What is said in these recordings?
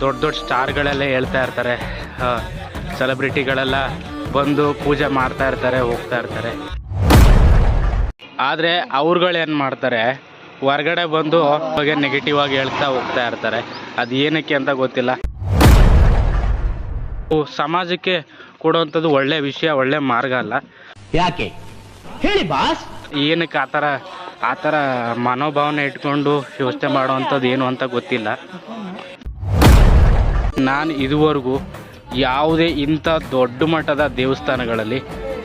ದೊಡ್ಡ ದೊಡ್ಡ ಸ್ಟಾರ್ಗಳೆಲ್ಲ ಹೇಳ್ತಾ ಇರ್ತಾರೆ. ಸೆಲೆಬ್ರಿಟಿಗಳೆಲ್ಲ ಬಂದು ಪೂಜೆ ಮಾಡ್ತಾ ಇರ್ತಾರೆ ಹೋಗ್ತಾ ಇರ್ತಾರೆ. ಆದರೆ ಅವ್ರುಗಳೇನು ಮಾಡ್ತಾರೆ? ಹೊರ್ಗಡೆ ಬಂದು ಬಗ್ಗೆ ನೆಗೆಟಿವ್ ಆಗಿ ಹೇಳ್ತಾ ಹೋಗ್ತಾ ಇರ್ತಾರೆ. ಅದು ಏನಕ್ಕೆ ಅಂತ ಗೊತ್ತಿಲ್ಲ. ಸಮಾಜಕ್ಕೆ ಕೊಡುವಂಥದ್ದು ಒಳ್ಳೆ ವಿಷಯ ಒಳ್ಳೆ ಮಾರ್ಗ ಅಲ್ಲ. ಯಾಕೆ? ಹೇಳಿ ಬಾಸ್. ಏನಕ್ಕೆ ಆ ಥರ ಆ ಥರ ಮನೋಭಾವನೆ ಇಟ್ಕೊಂಡು ಯೋಚನೆ ಮಾಡುವಂಥದ್ದು ಏನು ಅಂತ ಗೊತ್ತಿಲ್ಲ. ನಾನು ಇದುವರೆಗೂ ಯಾವುದೇ ಇಂಥ ದೊಡ್ಡ ಮಟ್ಟದ ದೇವಸ್ಥಾನಗಳಲ್ಲಿ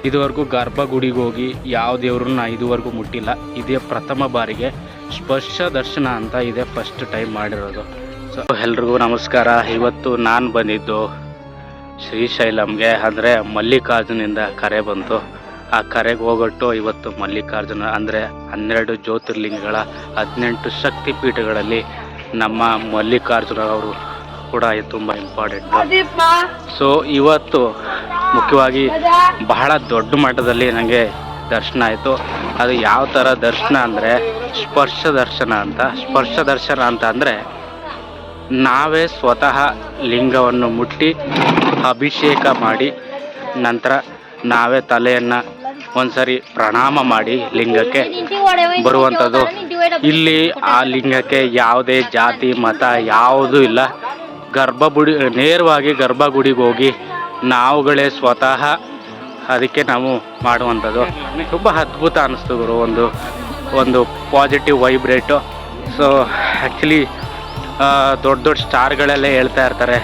ಇದುವರೆಗೂ ಗರ್ಭಗುಡಿಗೆ ಹೋಗಿ ಯಾವ ದೇವ್ರನ್ನ ಇದುವರೆಗೂ ಮುಟ್ಟಿಲ್ಲ. ಇದೇ ಪ್ರಥಮ ಬಾರಿಗೆ ಸ್ಪರ್ಶ ದರ್ಶನ ಅಂತ ಇದೆ ಫಸ್ಟ್ ಟೈಮ್ ಮಾಡಿರೋದು. ಸೊ ಎಲ್ರಿಗೂ ನಮಸ್ಕಾರ. ಇವತ್ತು ನಾನು ಬಂದಿದ್ದು ಶ್ರೀಶೈಲಂಗೆ ಅಂದರೆ ಮಲ್ಲಿಕಾರ್ಜುನಿಂದ ಕರೆ ಬಂತು. ಆ ಕರೆಗೆ ಹೋಗೊಟ್ಟು ಇವತ್ತು ಮಲ್ಲಿಕಾರ್ಜುನ, ಅಂದರೆ ಹನ್ನೆರಡು ಜ್ಯೋತಿರ್ಲಿಂಗಗಳ ಹದಿನೆಂಟು ಶಕ್ತಿ ಪೀಠಗಳಲ್ಲಿ ನಮ್ಮ ಮಲ್ಲಿಕಾರ್ಜುನ ಅವರು ಕೂಡ ತುಂಬ ಇಂಪಾರ್ಟೆಂಟ್ ಸೊ ಇವತ್ತು ಮುಖ್ಯವಾಗಿ ಬಹಳ ದೊಡ್ಡ ಮಟ್ಟದಲ್ಲಿ ನನಗೆ ದರ್ಶನ ಆಯಿತು. ಅದು ಯಾವ ಥರ ದರ್ಶನ ಅಂದರೆ ಸ್ಪರ್ಶ ದರ್ಶನ ಅಂತ. ಸ್ಪರ್ಶ ದರ್ಶನ ಅಂತ ಅಂದರೆ ನಾವೇ ಸ್ವತಃ ಲಿಂಗವನ್ನು ಮುಟ್ಟಿ ಅಭಿಷೇಕ ಮಾಡಿ ನಂತರ ನಾವೇ ತಲೆಯನ್ನು ಒಂದ್ಸರಿ ಪ್ರಣಾಮ ಮಾಡಿ ಲಿಂಗಕ್ಕೆ ಬರುವಂಥದ್ದು ಇಲ್ಲಿ ಆ ಲಿಂಗಕ್ಕೆ ಯಾವುದೇ ಜಾತಿ ಮತ ಯಾವುದೂ ಇಲ್ಲ. ಗರ್ಭಗುಡಿ, ನೇರವಾಗಿ ಗರ್ಭಗುಡಿಗೆ ಹೋಗಿ ನಾವುಗಳೇ ಸ್ವತಃ ಅದಕ್ಕೆ ನಾವು ಮಾಡುವಂಥದ್ದು. ತುಂಬ ಅದ್ಭುತ ಅನ್ನಿಸ್ತು ಗುರು, ಒಂದು ಒಂದು ಪಾಸಿಟಿವ್ ವೈಬ್ರೇಟು ಸೊ ಆ್ಯಕ್ಚುಲಿ ದೊಡ್ಡ ದೊಡ್ಡ ಸ್ಟಾರ್ಗಳೆಲ್ಲ ಹೇಳ್ತಾ ಇರ್ತಾರೆ.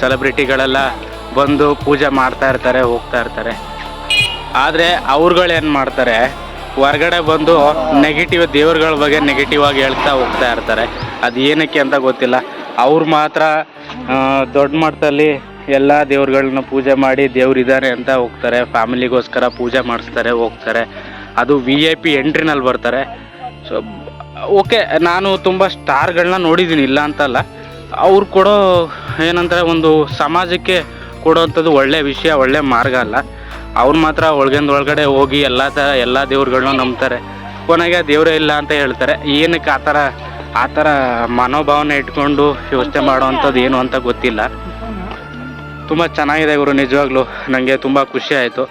ಸೆಲೆಬ್ರಿಟಿಗಳೆಲ್ಲ ಬಂದು ಪೂಜೆ ಮಾಡ್ತಾ ಇರ್ತಾರೆ, ಹೋಗ್ತಾ ಇರ್ತಾರೆ. ಆದರೆ ಅವ್ರುಗಳೇನು ಮಾಡ್ತಾರೆ, ಹೊರಗಡೆ ಬಂದು ನೆಗೆಟಿವ್ ದೇವ್ರುಗಳ ಬಗ್ಗೆ ನೆಗೆಟಿವ್ ಆಗಿ ಹೇಳ್ತಾ ಹೋಗ್ತಾ ಇರ್ತಾರೆ. ಅದು ಏನಕ್ಕೆ ಅಂತ ಗೊತ್ತಿಲ್ಲ. ಅವ್ರು ಮಾತ್ರ ದೊಡ್ಡ ಮಟ್ಟದಲ್ಲಿ ಎಲ್ಲ ದೇವ್ರುಗಳನ್ನ ಪೂಜೆ ಮಾಡಿ ದೇವ್ರಿದ್ದಾರೆ ಅಂತ ಹೋಗ್ತಾರೆ. ಫ್ಯಾಮಿಲಿಗೋಸ್ಕರ ಪೂಜೆ ಮಾಡಿಸ್ತಾರೆ, ಹೋಗ್ತಾರೆ. ಅದು ವಿ ಐ ಪಿ ಎಂಟ್ರಿನಲ್ಲಿ ಬರ್ತಾರೆ. ಸೊ ಓಕೆ, ನಾನು ತುಂಬ ಸ್ಟಾರ್ಗಳನ್ನ ನೋಡಿದ್ದೀನಿ ಇಲ್ಲ ಅಂತಲ್ಲ. ಅವ್ರು ಕೊಡೋ ಏನಂತಾರೆ ಒಂದು ಸಮಾಜಕ್ಕೆ ಕೊಡೋವಂಥದ್ದು ಒಳ್ಳೆ ವಿಷಯ, ಒಳ್ಳೆ ಮಾರ್ಗ ಅಲ್ಲ. ಅವ್ರು ಮಾತ್ರ ಒಳಗಿಂದ ಒಳಗಡೆ ಹೋಗಿ ಎಲ್ಲ ಥರ ಎಲ್ಲ ದೇವ್ರುಗಳನ್ನ ನಂಬ್ತಾರೆ. ಕೊನೆಗೆ ದೇವರೇ ಇಲ್ಲ ಅಂತ ಹೇಳ್ತಾರೆ. ಏನಕ್ಕೆ ಆ ಥರ ಆ ಥರ ಮನೋಭಾವನೆ ಇಟ್ಕೊಂಡು ಯೋಚನೆ ಮಾಡೋವಂಥದ್ದು ಏನು ಅಂತ ಗೊತ್ತಿಲ್ಲ. ತುಂಬ ಚೆನ್ನಾಗಿದೆ ಗುರು, ನಿಜವಾಗ್ಲೂ ನನಗೆ ತುಂಬ ಖುಷಿ ಆಯಿತು.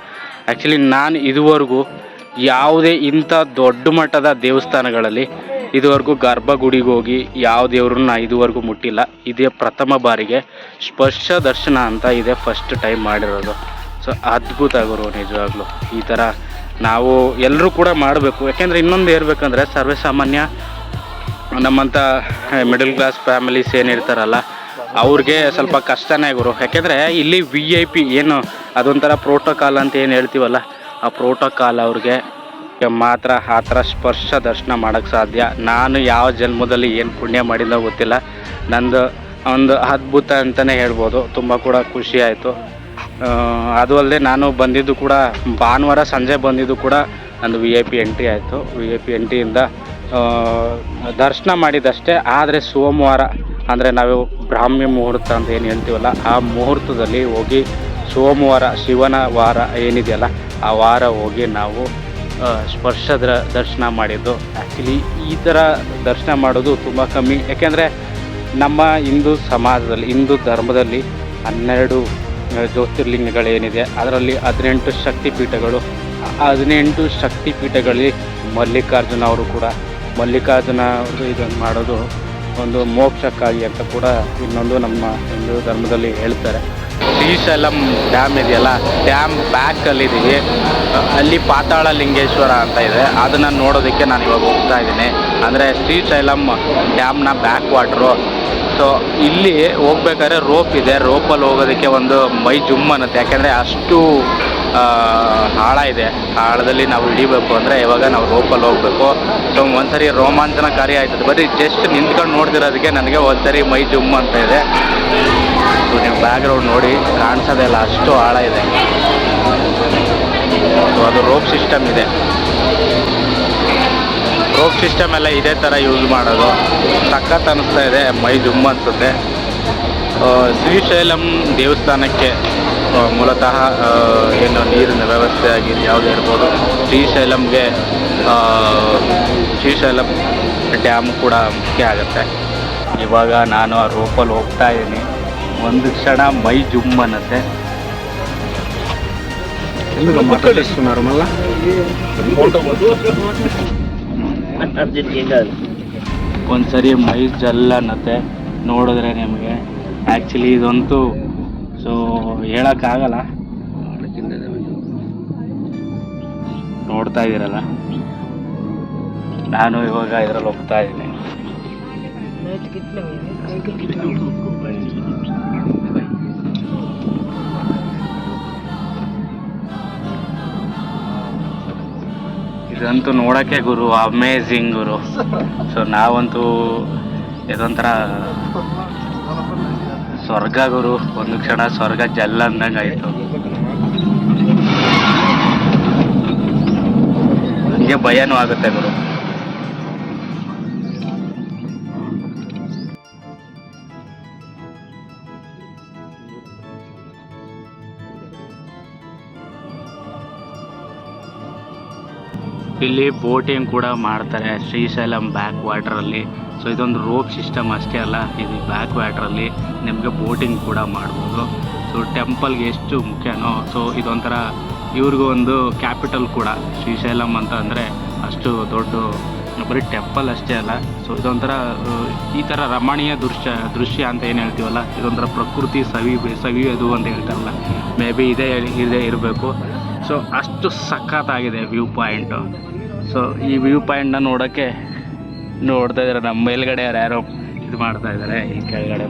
ಆ್ಯಕ್ಚುಲಿ ನಾನು ಇದುವರೆಗೂ ಯಾವುದೇ ಇಂಥ ದೊಡ್ಡ ಮಟ್ಟದ ದೇವಸ್ಥಾನಗಳಲ್ಲಿ ಇದುವರೆಗೂ ಗರ್ಭಗುಡಿಗೆ ಹೋಗಿ ಯಾವ ದೇವ್ರನ್ನ ಇದುವರೆಗೂ ಮುಟ್ಟಿಲ್ಲ. ಇದೇ ಪ್ರಥಮ ಬಾರಿಗೆ ಸ್ಪರ್ಶ ದರ್ಶನ ಅಂತ ಇದೆ ಫಸ್ಟ್ ಟೈಮ್ ಮಾಡಿರೋದು. ಸೊ ಅದ್ಭುತ ಗುರು, ನಿಜವಾಗ್ಲೂ ಈ ಥರ ನಾವು ಎಲ್ಲರೂ ಕೂಡ ಮಾಡಬೇಕು. ಯಾಕೆಂದರೆ ಇನ್ನೊಂದು ಹೇಳ್ಬೇಕಂದ್ರೆ ಸರ್ವೇ ಸಾಮಾನ್ಯ ನಮ್ಮಂಥ ಮಿಡಲ್ ಕ್ಲಾಸ್ ಫ್ಯಾಮಿಲೀಸ್ ಏನಿರ್ತಾರಲ್ಲ, ಅವ್ರಿಗೆ ಸ್ವಲ್ಪ ಕಷ್ಟನೇ ಗುರು. ಯಾಕೆಂದರೆ ಇಲ್ಲಿ ವಿ ಐ ಪಿ ಏನು, ಅದೊಂಥರ ಪ್ರೋಟೋಕಾಲ್ ಅಂತ ಏನು ಹೇಳ್ತೀವಲ್ಲ, ಆ ಪ್ರೋಟೋಕಾಲ್ ಅವ್ರಿಗೆ ಮಾತ್ರ ಆ ಥರ ಸ್ಪರ್ಶ ದರ್ಶನ ಮಾಡೋಕ್ಕೆ ಸಾಧ್ಯ. ನಾನು ಯಾವ ಜನ್ಮದಲ್ಲಿ ಏನು ಪುಣ್ಯ ಮಾಡಿದ್ದೋ ಗೊತ್ತಿಲ್ಲ. ನಂದು ಒಂದು ಅದ್ಭುತ ಅಂತಲೇ ಹೇಳ್ಬೋದು. ತುಂಬ ಕೂಡ ಖುಷಿ ಆಯಿತು. ಅದು ಅಲ್ಲದೆ ನಾನು ಬಂದಿದ್ದು ಕೂಡ ಭಾನುವಾರ ಸಂಜೆ ಬಂದಿದ್ದು ಕೂಡ ನಂದು ವಿ ಐ ಪಿ ಎಂಟ್ರಿ ಆಯಿತು. ವಿ ಐ ಪಿ ಎಂಟ್ರಿಯಿಂದ ದರ್ಶನ ಮಾಡಿದಷ್ಟೇ, ಆದರೆ ಸೋಮವಾರ, ಅಂದರೆ ನಾವು ಬ್ರಾಹ್ಮಿ ಮುಹೂರ್ತ ಅಂತ ಏನು ಹೇಳ್ತೀವಲ್ಲ, ಆ ಮುಹೂರ್ತದಲ್ಲಿ ಹೋಗಿ ಸೋಮವಾರ, ಶಿವನ ವಾರ ಏನಿದೆಯಲ್ಲ, ಆ ವಾರ ಹೋಗಿ ನಾವು ಸ್ಪರ್ಶದ ದರ್ಶನ ಮಾಡಿದ್ದು. ಆ್ಯಕ್ಚುಲಿ ಈ ಥರ ದರ್ಶನ ಮಾಡೋದು ತುಂಬ ಕಮ್ಮಿ. ಯಾಕೆಂದರೆ ನಮ್ಮ ಹಿಂದೂ ಸಮಾಜದಲ್ಲಿ, ಹಿಂದೂ ಧರ್ಮದಲ್ಲಿ ಹನ್ನೆರಡು ಜ್ಯೋತಿರ್ಲಿಂಗಗಳೇನಿದೆ, ಅದರಲ್ಲಿ ಹದಿನೆಂಟು ಶಕ್ತಿಪೀಠಗಳು. ಹದಿನೆಂಟು ಶಕ್ತಿಪೀಠಗಳಲ್ಲಿ ಮಲ್ಲಿಕಾರ್ಜುನ ಅವರು ಕೂಡ ಮಲ್ಲಿಕಾರ್ಜುನ ಅವರು ಇದನ್ನು ಮಾಡೋದು ಒಂದು ಮೋಕ್ಷಕ್ಕಾಗಿ ಅಂತ ಕೂಡ ಇನ್ನೊಂದು ನಮ್ಮ ಹಿಂದೂ ಧರ್ಮದಲ್ಲಿ ಹೇಳ್ತಾರೆ. ಶ್ರೀಶೈಲಂ ಡ್ಯಾಮ್ ಇದೆಯಲ್ಲ, ಡ್ಯಾಮ್ ಬ್ಯಾಕಲ್ಲಿದ್ದೀವಿ. ಅಲ್ಲಿ ಪಾತಾಳ ಲಿಂಗೇಶ್ವರ ಅಂತ ಇದೆ. ಅದನ್ನು ನೋಡೋದಕ್ಕೆ ನಾನು ಇವಾಗ ಹೋಗ್ತಾ ಇದ್ದೀನಿ. ಅಂದರೆ ಶ್ರೀಶೈಲಂ ಡ್ಯಾಮ್ನ ಬ್ಯಾಕ್ ವಾಟ್ರು. ಸೊ ಇಲ್ಲಿ ಹೋಗ್ಬೇಕಾದ್ರೆ ರೋಪ್ ಇದೆ. ರೋಪಲ್ಲಿ ಹೋಗೋದಕ್ಕೆ ಒಂದು ಮೈ ಜುಮ್ ಅನ್ನುತ್ತೆ. ಯಾಕೆಂದರೆ ಅಷ್ಟು ಆಳ ಇದೆ. ಹಾಳದಲ್ಲಿ ನಾವು ಇಳಿಬೇಕು ಅಂದರೆ ಇವಾಗ ನಾವು ರೋಪಲ್ಲಿ ಹೋಗಬೇಕು. ಸೊ, ಒಂದ್ಸರಿ ರೋಮಾಂಚನಕಾರಿ ಆಯ್ತದೆ. ಬರೀ ಜಸ್ಟ್ ನಿಂತ್ಕೊಂಡು ನೋಡ್ತಿರೋದಕ್ಕೆ ನನಗೆ ಒಂದ್ಸರಿ ಮೈ ಜುಮ್ ಅಂತ ಇದೆ. ಸೊ ನೀವು ಬ್ಯಾಕ್ಗ್ರೌಂಡ್ ನೋಡಿ ಕಾಣಿಸೋದೇ ಇಲ್ಲ ಅಷ್ಟು ಆಳ ಇದೆ. ಸೊ ಅದು ರೋಪ್ ಸಿಸ್ಟಮ್ ಇದೆ. ರೋಪ್ ಸಿಸ್ಟಮ್ ಎಲ್ಲ ಇದೇ ಥರ ಯೂಸ್ ಮಾಡೋದು. ಸಖತ್ ಅನ್ನಿಸ್ತಾ ಇದೆ, ಮೈ ಜುಮ್ ಅನ್ಸುತ್ತೆ. ಶ್ರೀಶೈಲಂ ದೇವಸ್ಥಾನಕ್ಕೆ ಮೂಲತಃ ಏನು ನೀರಿನ ವ್ಯವಸ್ಥೆ ಆಗಿ ಯಾವುದೇ ಇರ್ಬೋದು ಶ್ರೀಶೈಲಂಗೆ ಶ್ರೀಶೈಲಂ ಡ್ಯಾಮ್ ಕೂಡ ಮುಖ್ಯ ಆಗುತ್ತೆ. ಇವಾಗ ನಾನು ಆ ರೋಪಲ್ಲಿ ಹೋಗ್ತಾ ಇದ್ದೀನಿ. ಒಂದು ಕ್ಷಣ ಮೈ ಜುಮ್ ಅನ್ನತ್ತೆ. ಒಂದ್ಸರಿ ಮೈ ಜಲ್ ಅನ್ನತ್ತೆ. ನೋಡಿದ್ರೆ ನಿಮಗೆ. ಆ್ಯಕ್ಚುಲಿ ಇದಂತೂ ಸೊ ಹೇಳೋಕ್ಕಾಗಲ್ಲ. ನೋಡ್ತಾ ಇದ್ದೀರಲ್ಲ. ನಾನು ಇವಾಗ ಇದರಲ್ಲಿ ಹೋಗ್ತಾ ಇದ್ದೀನಿ. ಇದಂತೂ ನೋಡೋಕ್ಕೆ ಗುರು ಅಮೇಝಿಂಗ್ ಗುರು. ಸೊ ನಾವಂತೂ ಇದೊಂಥರ ಸ್ವರ್ಗ ಗುರು ಒಂದು ಕ್ಷಣ ಸ್ವರ್ಗ ಜಲ್ಲ ಅಂದಂಗೆ ಆಯಿತು. ಹಂಗೆ ಭಯನೂ ಆಗುತ್ತೆ ಗುರು. ಇಲ್ಲಿ ಬೋಟಿಂಗ್ ಕೂಡ ಮಾಡ್ತಾರೆ ಶ್ರೀಶೈಲಂ ಬ್ಯಾಕ್ ವಾಟ್ರಲ್ಲಿ ಸೊ ಇದೊಂದು ರೋಪ್ ಸಿಸ್ಟಮ್ ಅಷ್ಟೇ ಅಲ್ಲ, ಇದು ಬ್ಯಾಕ್ ವಾಟ್ರಲ್ಲಿ ನಿಮಗೆ ಬೋಟಿಂಗ್ ಕೂಡ ಮಾಡ್ಬೋದು. ಸೊ ಟೆಂಪಲ್ಗೆ ಎಷ್ಟು ಮುಖ್ಯನೋ, ಸೊ ಇದೊಂಥರ ಇವ್ರಿಗೂ ಒಂದು ಕ್ಯಾಪಿಟಲ್ ಕೂಡ, ಶ್ರೀಶೈಲಂ ಅಂತ ಅಂದರೆ ಅಷ್ಟು ದೊಡ್ಡ ಬರೀ ಟೆಂಪಲ್ ಅಷ್ಟೇ ಅಲ್ಲ. ಸೊ ಇದೊಂಥರ, ಈ ಥರ ರಮಣೀಯ ದೃಶ್ಯ ದೃಶ್ಯ ಅಂತ ಏನು ಹೇಳ್ತೀವಲ್ಲ, ಇದೊಂಥರ ಪ್ರಕೃತಿ ಸವಿ, ಸವಿಯೋದು ಅಂತ ಹೇಳ್ತಾರಲ್ಲ, ಮೇ ಬಿ ಇದೇ ಇದೇ ಇರಬೇಕು. ಸೊ ಅಷ್ಟು ಸಖತ್ತಾಗಿದೆ ವ್ಯೂ ಪಾಯಿಂಟು. ಸೊ ಈ ವ್ಯೂ ಪಾಯಿಂಟ್ನ ನೋಡೋಕ್ಕೆ ನೋಡ್ತಾ ಇದ್ದಾರೆ ನಮ್ಮ ಮೇಲ್ಗಡೆ ಯಾರು ಯಾರೋ ಇದು ಮಾಡ್ತಾ ಇದ್ದಾರೆ ಈ ಕೆಳಗಡೆ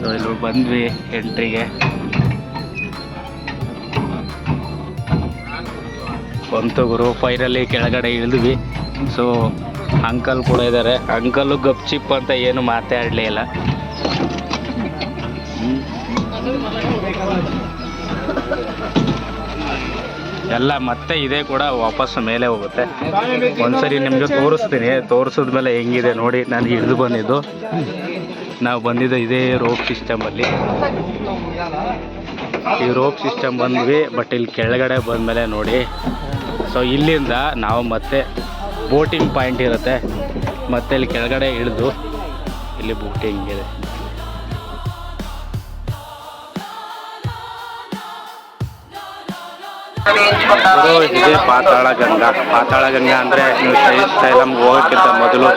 ಸೊ ಇಲ್ಲಿ ಬಂದ್ವಿ ಎಂಟ್ರಿಗೆ ಬಂತು ಗುರು. ಫೈನಲಿ ಕೆಳಗಡೆ ಇಳಿದ್ವಿ. ಸೊ ಅಂಕಲ್ ಕೂಡ ಇದ್ದಾರೆ ಅಂಕಲ್ಲು ಗಪ್ ಚಿಪ್ ಅಂತ ಏನು ಮಾತಾಡಲೇ ಇಲ್ಲ. ಎಲ್ಲ ಮತ್ತೆ ಇದೇ ಕೂಡ ವಾಪಸ್ ಮೇಲೆ ಹೋಗುತ್ತೆ. ಒಂದ್ಸರಿ ನಿಮಗೆ ತೋರಿಸ್ತೀನಿ. ತೋರಿಸಿದ ಮೇಲೆ ಹೆಂಗಿದೆ ನೋಡಿ, ನಾನು ಹಿಡಿದು ಬಂದಿದ್ದು. ನಾವು ಬಂದಿದ್ದ ಇದೇ ರೋಪ್ ಸಿಸ್ಟಮಲ್ಲಿ ಈ ರೋಪ್ ಸಿಸ್ಟಮ್ ಬಂದ್ವಿ, ಬಟ್ ಇಲ್ಲಿ ಕೆಳಗಡೆ ಬಂದಮೇಲೆ ನೋಡಿ. ಸೊ ಇಲ್ಲಿಂದ ನಾವು ಮತ್ತೆ ಬೋಟಿಂಗ್ ಪಾಯಿಂಟ್ ಇರುತ್ತೆ. ಮತ್ತೆ ಇಲ್ಲಿ ಕೆಳಗಡೆ ಇಳಿದು ಇಲ್ಲಿ ಬೋಟಿಂಗ್ ಇದೆ. ಇದು ಇದೆ ಪಾತಾಳ ಗಂಗಾ ಪಾತಾಳ ಗಂಗಾ ಅಂದರೆ ನೀವು ಶ್ರೀಶೈಲಂಗೆ ಹೋಗೋಕ್ಕಿಂತ ಮೊದಲು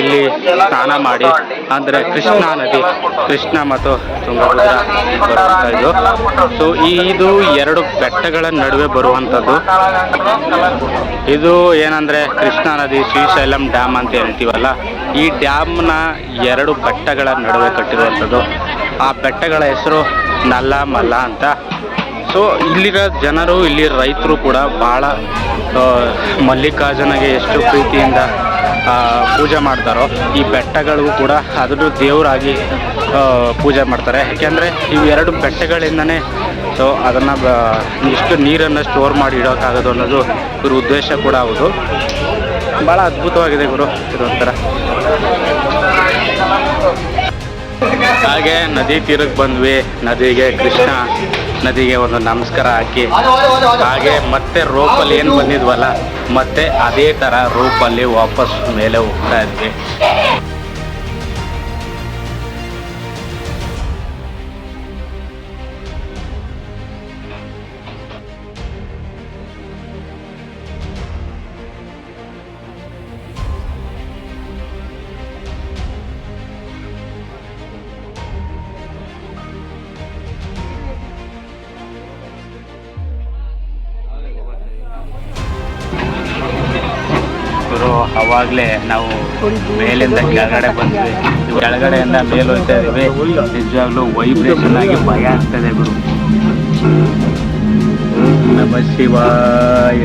ಇಲ್ಲಿ ಸ್ನಾನ ಮಾಡಿ, ಅಂದರೆ ಕೃಷ್ಣಾ ನದಿ, ಕೃಷ್ಣ ಮತ್ತು ತುಂಗಭದ್ರಾ ಇದು ಸೊ ಇದು ಎರಡು ಬೆಟ್ಟಗಳ ನಡುವೆ ಬರುವಂಥದ್ದು. ಇದು ಏನಂದರೆ ಕೃಷ್ಣಾ ನದಿ, ಶ್ರೀಶೈಲಂ ಡ್ಯಾಮ್ ಅಂತ ಹೇಳ್ತೀವಲ್ಲ, ಈ ಡ್ಯಾಮ್ನ ಎರಡು ಬೆಟ್ಟಗಳ ನಡುವೆ ಕಟ್ಟಿರುವಂಥದ್ದು. ಆ ಬೆಟ್ಟಗಳ ಹೆಸರು ನಲ್ಲ ಮಲ್ಲ ಅಂತ. ಸೊ ಇಲ್ಲಿರೋ ಜನರು, ಇಲ್ಲಿ ರೈತರು ಕೂಡ ಭಾಳ ಮಲ್ಲಿಕಾರ್ಜುನಗೆ ಎಷ್ಟು ಪ್ರೀತಿಯಿಂದ ಪೂಜೆ ಮಾಡ್ತಾರೋ, ಈ ಬೆಟ್ಟಗಳಿಗೂ ಕೂಡ ಅದನ್ನು ದೇವರಾಗಿ ಪೂಜೆ ಮಾಡ್ತಾರೆ. ಯಾಕೆಂದರೆ ಇವು ಎರಡು ಬೆಟ್ಟಗಳಿಂದನೇ ಸೊ ಅದನ್ನು ಇಷ್ಟು ನೀರನ್ನು ಸ್ಟೋರ್ ಮಾಡಿ ಇಡೋಕ್ಕಾಗೋದು ಅನ್ನೋದು ಇವ್ರ ಉದ್ದೇಶ ಕೂಡ ಹೌದು. ಭಾಳ ಅದ್ಭುತವಾಗಿದೆ ಗುರು, ಇದೊಂಥರ. ಹಾಗೆ ನದಿ ತೀರಕ್ಕೆ ಬಂದ್ವಿ, ನದಿಗೆ ಕೃಷ್ಣ. ನದಿಗೆ ಒಂದು ನಮಸ್ಕಾರ ಹಾಕಿ, ಹಾಗೆ ಮತ್ತೆ ರೋಪಲ್ಲಿ ಏನು ಬಂದಿದ್ವಲ್ಲ, ಮತ್ತೆ ಅದೇ ಥರ ರೋಪಲ್ಲಿ ವಾಪಸ್ ಮೇಲೆ ಹೋಗ್ತಾ ಇದ್ವಿ. ಗುರು ಅವಾಗಲೇ ನಾವು ಮೇಲಿಂದ ಕೆಳಗಡೆ ಬಂದ್ವಿ. ಕೆಳಗಡೆಯಿಂದ ಮೇಲೆ ಹೋಗ್ತಾ ಇದ್ದೀವಿ ನಿಜವಾಗ್ಲೂ ವೈಬ್ರೇಷನ್ ಆಗಿ ಭಯ ಆಗ್ತದೆ ಗುರು. ನಮ ಶಿವಾಯ.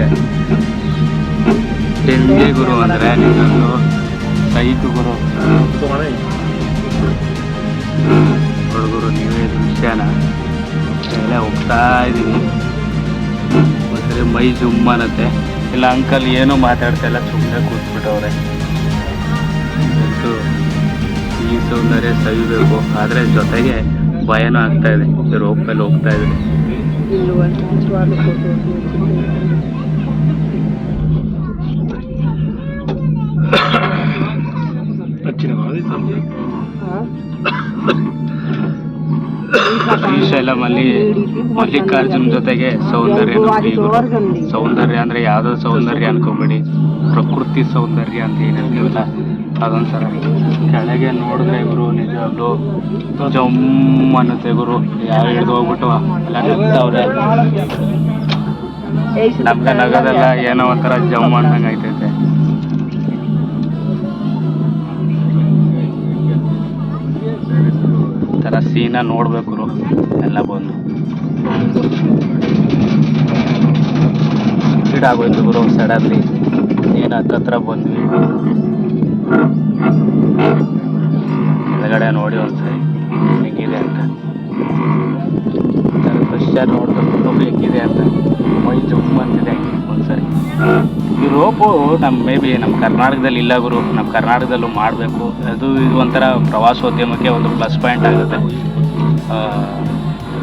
ಹೆಂಗೆ ಗುರು ಅಂದ್ರೆ ನಿಜವಾಗ್ಲೂ ಸೈತು ಗುರು. ಹುಡುಗರು ನೀವೇ ದೃಶ್ಯನ ಎಲ್ಲ ಹೋಗ್ತಾ ಇದ್ದೀವಿ ಮೈ ಜುಮ್ ಅನ್ನತ್ತೆ ಇಲ್ಲ ಅಂಕಲ್ ಏನೂ ಮಾತಾಡ್ತಾ ಇಲ್ಲ ಸುಮ್ಮನೆ ಕೂತ್ಬಿಟ್ಟವ್ರೆ. ಈ ಸೌಂದರ್ಯ ಸವಿಬೇಕು. ಆದರೆ ಜೊತೆಗೆ ಭಯನೂ ಆಗ್ತಾ ಇದೆ. ರೋಪ್ ಮೇಲೆ ಹೋಗ್ತಾ ಇದ್ದೀನಿ. ಹಚ್ಚಿನ ಶ್ರೀಶೈಲಮಲ್ಲಿ ಮಲ್ಲಿಕಾರ್ಜುನ್ ಜೊತೆಗೆ ಸೌಂದರ್ಯ ಸೌಂದರ್ಯ ಅಂದ್ರೆ ಯಾವ್ದೋ ಸೌಂದರ್ಯ ಅನ್ಕೋಬೇಡಿ. ಪ್ರಕೃತಿ ಸೌಂದರ್ಯ ಅಂತ ಏನಿರ್ತೀವಲ್ಲ ಅದೊಂಥರ. ಕೆಳಗೆ ನೋಡಿದ್ರೆ ಗುರು ನಿಜವಾಗ್ಲು ಜಮ್ ಅನ್ನುತ್ತೆ ಗುರು. ಯಾರು ಹಿಡ್ದು ಹೋಗ್ಬಿಟ್ಟು ಎಲ್ಲ ನಮ್ಗೆ ನಗದೆಲ್ಲ ಏನೋ ಒಂಥರ ಜಮ್ ಅಂದಂಗೆ ಆಯ್ತೈತೆ ಥರ ಸೀನ ನೋಡ್ಬೇಕು ಗುರು. ಎಲ್ಲ ಬಂದು. ಆಗೋಯ್ತು ಗುರು ಸಡನ್ಲಿ ಏನು ಹತ್ತತ್ರ ಬಂದ್ವಿ. ಕೆಳಗಡೆ ನೋಡಿ ಒಂದ್ಸರಿ, ಹೆಂಗಿದೆ ಅಂತ. ಫಸ್ಟ್ ನೋಡ್ಬೇಕು ಹೇಗಿದೆ ಅಂತ. ಮೈ ಜುಮ್ ಅಂತಿದೆ ಒಂದ್ಸರಿ. ಈ ರೋಪು ನಮ್ಮ ಮೇ ಬಿ ನಮ್ಮ ಕರ್ನಾಟಕದಲ್ಲಿ ಇಲ್ಲ ಗುರು ನಮ್ಮ ಕರ್ನಾಟಕದಲ್ಲೂ ಮಾಡಬೇಕು. ಅದು ಇದು ಒಂಥರ ಪ್ರವಾಸೋದ್ಯಮಕ್ಕೆ ಒಂದು ಪ್ಲಸ್ ಪಾಯಿಂಟ್ ಆಗುತ್ತೆ.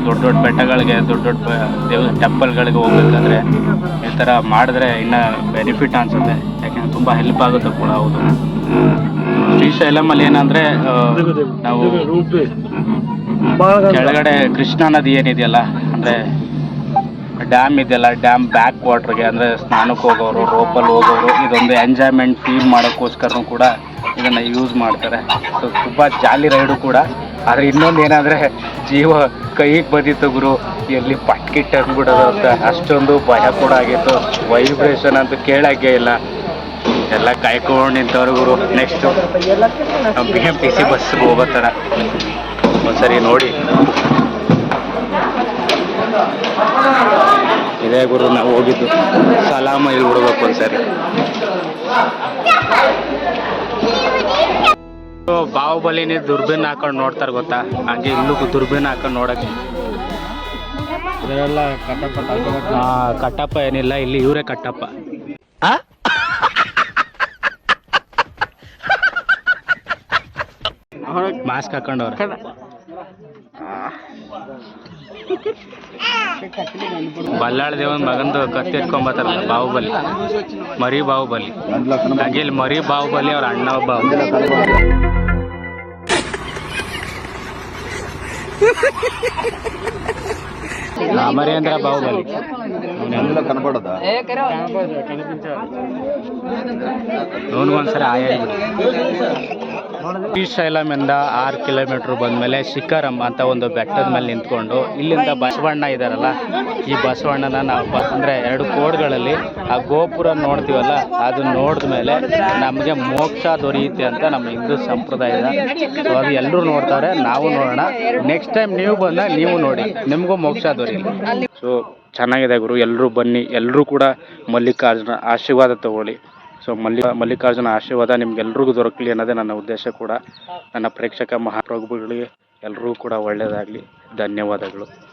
ದೊಡ್ಡ ದೊಡ್ಡ ಬೆಟ್ಟಗಳಿಗೆ ದೊಡ್ಡ ದೊಡ್ಡ ದೇವ ಟೆಂಪಲ್ಗಳಿಗೆ ಹೋಗ್ಬೇಕಂದ್ರೆ ಈ ಥರ ಮಾಡಿದ್ರೆ ಇನ್ನೂ ಬೆನಿಫಿಟ್ ಅನಿಸುತ್ತೆ. ಯಾಕೆಂದ್ರೆ ತುಂಬ ಹೆಲ್ಪ್ ಆಗುತ್ತೆ ಕೂಡ ಹೌದು. ಶ್ರೀಶೈಲಮಲ್ಲಿ ಏನಂದರೆ ನಾವು ಕೆಳಗಡೆ ಕೃಷ್ಣಾ ನದಿ ಏನಿದೆಯಲ್ಲ ಅಂದರೆ ಡ್ಯಾಮ್ ಇದೆಯಲ್ಲ ಡ್ಯಾಮ್ ಬ್ಯಾಕ್ ವಾಟ್ರಿಗೆ ಅಂದರೆ ಸ್ನಾನಕ್ಕೆ ಹೋಗೋರು ರೋಪಲ್ಲಿ ಹೋಗೋರು, ಇದೊಂದು ಎಂಜಾಯ್ಮೆಂಟ್ ಫೀಲ್ ಮಾಡೋಕ್ಕೋಸ್ಕರನೂ ಕೂಡ ಇದನ್ನು ಯೂಸ್ ಮಾಡ್ತಾರೆ. ಸೊ ತುಂಬ ಜಾಲಿ ರೈಡು ಕೂಡ. ಆದರೆ ಇನ್ನೊಂದು ಏನಂದರೆ ಜೀವ ಕೈಗೆ ಬಂದಿತ್ತು ಗುರು, ಎಲ್ಲಿ ಪಟ್ಕಿಟ್ಟು ಅಂದ್ಬಿಡೋದು ಅಂತ ಅಷ್ಟೊಂದು ಭಯ ಕೂಡ ಆಗಿತ್ತು. ವೈಬ್ರೇಷನ್ ಅಂತ ಕೇಳೋಕ್ಕೆ ಇಲ್ಲ. ಎಲ್ಲ ಕಾಯ್ಕೊಂಡು ಗುರು. Next B M T C ಬಸ್ಸಿಗೆ ಹೋಗೋ ಥರ. ಒಂದ್ಸರಿ ನೋಡಿ. ಇದೇ ಗುರು ನಾವು ಹೋಗಿದ್ದು. ಸಲಾಮ ಇಲ್ಲಿ ಬಿಡ್ಬೇಕು ಒಂದ್ಸರಿ ಬಾಹುಬಲಿನೇ ದುರ್ಬೀನ್ ಹಾಕೊಂಡು ನೋಡ್ತಾರೆ ಗೊತ್ತಾ? ಹಂಗೆ ಇಲ್ಲೂ ದುರ್ಬೀನ್ ಹಾಕೊಂಡು ನೋಡಕ್ಕೆ. ಇದರೆಲ್ಲ ಕಟ್ಟಪ್ಪ ಹಾ ಕಟ್ಟಪ್ಪ ಏನಿಲ್ಲ ಇಲ್ಲಿ ಇವರೇ ಕಟ್ಟಪ್ಪ. ಮಾಸ್ಕ್ ಹಾಕೊಂಡವ್ರೆ. ಬಲ್ಲಾಳ ದೇವನ್ ಮಗಂದು ಕತ್ತಿ ಎತ್ಕೊಂಬತ್ತಾರಲ್ಲ ಬಾಹುಬಲಿ. ಮರಿ ಬಾಹುಬಲಿ. ಹಾಗೆ ಇಲ್ಲಿ ಮರಿ ಬಾಹುಬಲಿ ಅವ್ರ ಅಣ್ಣ ಒಬ್ಬ. ಅಮರೇಂದ್ರ ಬಾಹುಬಲಿ. ಕನಪಡದ? ಒಂದ್ಸರಿ ಆಯ ಶ್ರೀಶೈಲಮಿಂದ ಆರು ಕಿಲೋಮೀಟರ್ ಬಂದಮೇಲೆ ಶಿಖರಂ ಅಂತ ಒಂದು ಬೆಟ್ಟದ ಮೇಲೆ ನಿಂತ್ಕೊಂಡು ಇಲ್ಲಿಂದ ಬಸವಣ್ಣ ಇದಾರಲ್ಲ, ಈ ಬಸವಣ್ಣನ ನಾವು ಅಂದ್ರೆ ಎರಡು ಕೋಡ್ಗಳಲ್ಲಿ ಆ ಗೋಪುರ ನೋಡ್ತೀವಲ್ಲ, ಅದು ನೋಡಿದ ಮೇಲೆ ನಮಗೆ ಮೋಕ್ಷ ದೊರೆಯುತ್ತೆ ಅಂತ ನಮ್ಮ ಹಿಂದೂ ಸಂಪ್ರದಾಯದ ಸೊ ಅದು ಎಲ್ಲರೂ ನೋಡ್ತಾರೆ, ನಾವು ನೋಡೋಣ. ನೆಕ್ಸ್ಟ್ ಟೈಮ್ ನೀವು ಬಂದ ನೀವು ನೋಡಿ, ನಿಮಗೂ ಮೋಕ್ಷ ದೊರೆಯಲಿ. ಸೊ ಚೆನ್ನಾಗಿದೆ ಗುರು, ಎಲ್ಲರೂ ಬನ್ನಿ, ಎಲ್ಲರೂ ಕೂಡ ಮಲ್ಲಿಕಾರ್ಜುನ ಆಶೀರ್ವಾದ ತಗೊಳ್ಳಿ. ಸೊ ಮಲ್ಲಿ ಮಲ್ಲಿಕಾರ್ಜುನ ಆಶೀರ್ವಾದ ನಿಮ್ಗೆಲ್ರಿಗೂ ದೊರಕಲಿ ಅನ್ನೋದೇ ನನ್ನ ಉದ್ದೇಶ ಕೂಡ. ನನ್ನ ಪ್ರೇಕ್ಷಕ ಮಹಾಪ್ರಭುಗಳಿಗೆ ಎಲ್ಲರಿಗೂ ಕೂಡ ಒಳ್ಳೆಯದಾಗಲಿ. ಧನ್ಯವಾದಗಳು.